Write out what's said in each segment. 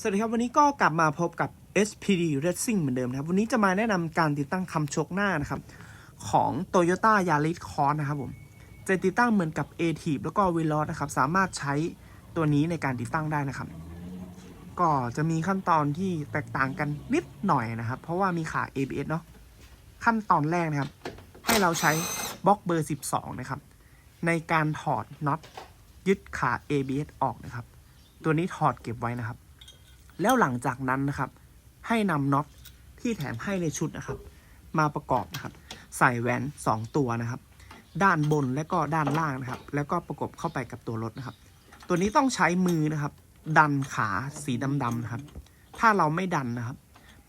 สวัสดีครับ วันนี้ก็กลับมาพบกับ SPD Racing เหมือนเดิมนะครับ วันนี้จะมาแนะนำการติดตั้งคำชกหน้านะครับ ของ Toyota Yaris Cross นะครับผมจะติดตั้งเหมือนกับ a t i v แล้วก็ v e l o s นะครับ สามารถใช้ตัวนี้ในการติดตั้งได้นะครับ ก็จะมีขั้นตอนที่แตกต่างกันนิดหน่อยนะครับ เพราะว่ามีขา ABS เนาะขั้นตอนแรกนะครับ ให้เราใช้บล็อกเบอร์ 12 นะครับ ในการถอดน็อตยึดขา ABS ออกนะครับ ตัวนี้ถอดเก็บไว้นะครับ แล้วหลังจากนั้นนะครับ ให้นำน็อตที่แถมให้ในชุดนะครับ มาประกอบนะครับ ใส่แหวน 2 ตัวนะครับ ด้านบนและก็ด้านล่างนะครับ แล้วก็ประกบเข้าไปกับตัวรถนะครับ ตัวนี้ต้องใช้มือนะครับ ดันขาสีดำๆนะครับ ถ้าเราไม่ดันนะครับ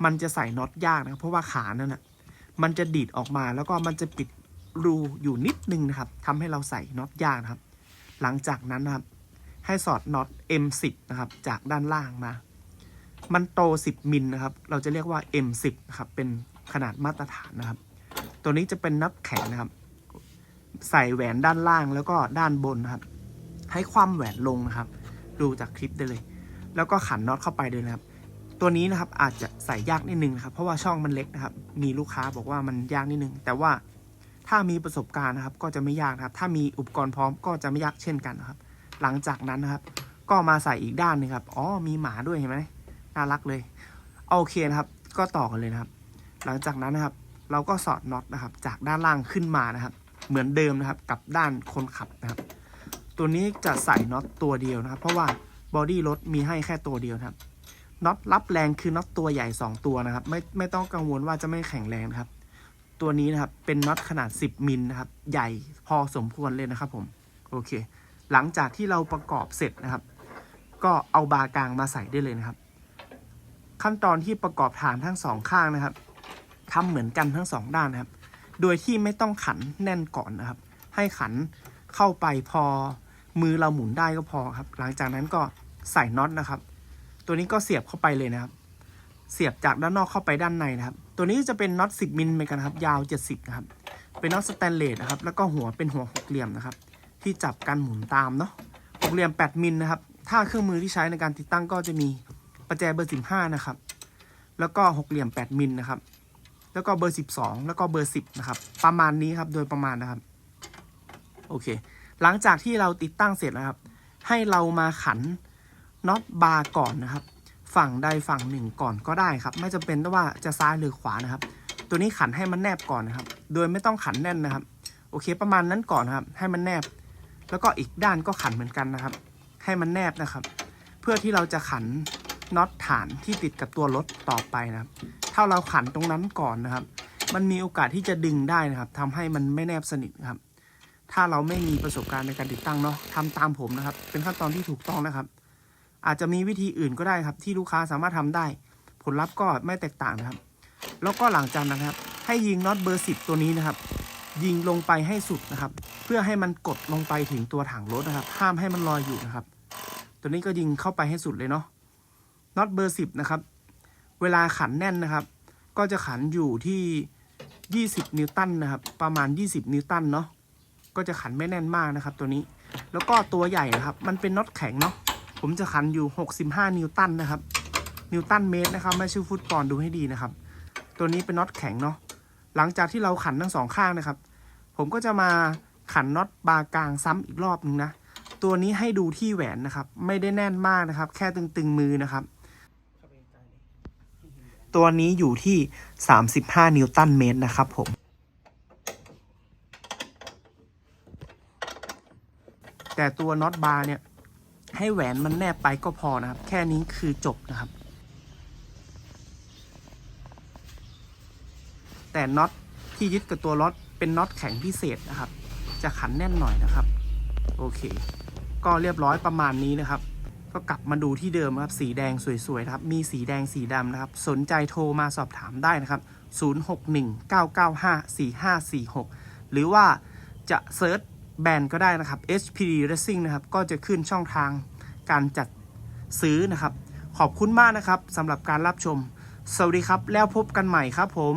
มันจะใส่น็อตยากนะครับ เพราะว่าขานั่นนะมันจะดีดออกมาแล้วก็มันจะปิดรูอยู่นิดนึงนะครับทำให้เราใส่น็อตยากนะครับ หลังจากนั้นนะครับ ให้สอดน็อต M10 นะครับ จากด้านล่างมา มันโต 10 มิลนะครับ เราจะเรียกว่า M10 นะครับ เป็นขนาดมาตรฐานนะครับ ตัวนี้จะเป็นน็อตแข็งนะครับ ใส่แหวนด้านล่างแล้วก็ด้านบนนะครับ ให้ความแหวนลงนะครับ ดูจากคลิปได้เลย แล้วก็ขันน็อตเข้าไปเลยนะครับ ตัวนี้นะครับอาจจะใส่ยากนิดนึงนะครับ เพราะว่าช่องมันเล็กนะครับ มีลูกค้าบอกว่ามันยากนิดนึง แต่ว่าถ้ามีประสบการณ์นะครับ ก็จะไม่ยากนะครับ ถ้ามีอุปกรณ์พร้อมก็จะไม่ยากเช่นกันนะครับ หลังจากนั้นนะครับ ก็มาใส่อีกด้านหนึงครับ อ๋อ มีหมาด้วยเห็นไหม น่ารักเลยโอเคนะครับ ก็ต่อกันเลยนะครับ หลังจากนั้นนะครับ เราก็สอดน็อตนะครับ จากด้านล่างขึ้นมานะครับ เหมือนเดิมนะครับ กับด้านคนขับนะครับ ตัวนี้จะใส่น็อตตัวเดียวนะครับ เพราะว่าบอดี้รถมีให้แค่ตัวเดียวครับน็อตรับแรงคือน็อตตัวใหญ่ 2 ตัวนะครับ ไม่ไม่ต้องกังวลว่าจะไม่แข็งแรงนะครับ ตัวนี้นะครับเป็นน็อตขนาด 10มิลนะครับ ใหญ่พอสมควรเลยนะครับผมโอเค หลังจากที่เราประกอบเสร็จนะครับ ก็เอาบาร์กลางมาใส่ได้เลยนะครับ ขั้นตอนที่ประกอบฐานทั้งสองข้างนะครับทำเหมือนกันทั้งสองด้านนะครับ โดยที่ไม่ต้องขันแน่นก่อนนะครับ ให้ขันเข้าไปพอมือเราหมุนได้ก็พอครับ หลังจากนั้นก็ใส่น็อตนะครับ ตัวนี้ก็เสียบเข้าไปเลยนะครับ เสียบจากด้านนอกเข้าไปด้านในนะครับ ตัวนี้จะเป็นน็อต10มิลเหมือนกันครับ ยาว 70นะครับ เป็นน็อตสแตนเลสนะครับ แล้วก็หัวเป็นหัวหกเหลี่ยมนะครับ ที่จับกันหมุนตามเนาะหกเหลี่ยม 8มิลนะครับ ถ้าเครื่องมือที่ใช้ในการติดตั้งก็จะมี ประแจเบอร์15นะครับ แล้วก็หกเหลี่ยม8มิลนะครับ แล้วก็เบอร์12แล้วก็เบอร์10นะครับ ประมาณนี้ครับ โดยประมาณนะครับ โอเค หลังจากที่เราติดตั้งเสร็จแล้วครับ ให้เรามาขันน็อตบาร์ก่อนนะครับ ฝั่งใดฝั่งหนึ่งก่อนก็ได้ครับ ไม่จำเป็นว่าจะซ้ายหรือขวานะครับ ตัวนี้ขันให้มันแนบก่อนนะครับ โดยไม่ต้องขันแน่นนะครับ โอเค ประมาณนั้นก่อนนะครับ ให้มันแนบ แล้วก็อีกด้านก็ขันเหมือนกันนะครับ ให้มันแนบนะครับ เพื่อที่เราจะขัน น็อตฐานที่ติดกับตัวรถต่อไปนะครับ ถ้าเราขันตรงนั้นก่อนนะครับ มันมีโอกาสที่จะดึงได้นะครับทำให้มันไม่แนบสนิทครับ ถ้าเราไม่มีประสบการณ์ในการติดตั้งเนาะทำตามผมนะครับ เป็นขั้นตอนที่ถูกต้องนะครับ อาจจะมีวิธีอื่นก็ได้ครับ ที่ลูกค้าสามารถทำได้ ผลลัพธ์ก็ไม่แตกต่างนะครับ แล้วก็หลังจากนั้นครับ ให้ยิงน็อตเบอร์สิบตัวนี้นะครับ ยิงลงไปให้สุดนะครับ เพื่อให้มันกดลงไปถึงตัวถังรถนะครับ ห้ามให้มันลอยอยู่นะครับ ตัวนี้ก็ยิงเข้าไปให้สุดเลยเนาะ น็อตเบอร์สิบนะครับ เวลาขันแน่นนะครับ ก็จะขันอยู่ที่ 20 นิวตันนะครับ ประมาณ 20 นิวตันเนาะก็จะขันไม่แน่นมากนะครับ ตัวนี้แล้วก็ตัวใหญ่นะครับ มันเป็นน็อตแข็งเนาะผมจะขันอยู่ 65 นิวตันนะครับ นิวตันเมตรนะครับ ไม่ใช่ฟุตปอนดูให้ดีนะครับ ตัวนี้เป็นน็อตแข็งเนาะหลังจากที่เราขันทั้งสองข้างนะครับ ผมก็จะมาขันน็อตบาร์กลางซ้ำอีกรอบนึงนะ ตัวนี้ให้ดูที่แหวนนะครับ ไม่ได้แน่นมากนะครับ แค่ตึงๆมือนะครับ ตัวนี้อยู่ที่ 35 นิวตันเมตรนะครับผม แต่ตัวน็อตบาร์เนี่ย ให้แหวนมันแนบไปก็พอนะครับ แค่นี้คือจบนะครับ แต่น็อตที่ยึดกับตัวรถเป็นน็อตแข็งพิเศษนะครับ จะขันแน่นหน่อยนะครับ โอเค ก็เรียบร้อยประมาณนี้นะครับ ก็กลับมาดูที่เดิมครับ สีแดงสวยๆนะครับ มีสีแดงสีดำนะครับ สนใจโทรมาสอบถามได้นะครับ 0619954546 หรือว่าจะเซิร์ชแบรนด์ก็ได้นะครับ HPD Racing นะครับ ก็จะขึ้นช่องทางการจัดซื้อนะครับ ขอบคุณมากนะครับสำหรับการรับชม สวัสดีครับ แล้วพบกันใหม่ครับผม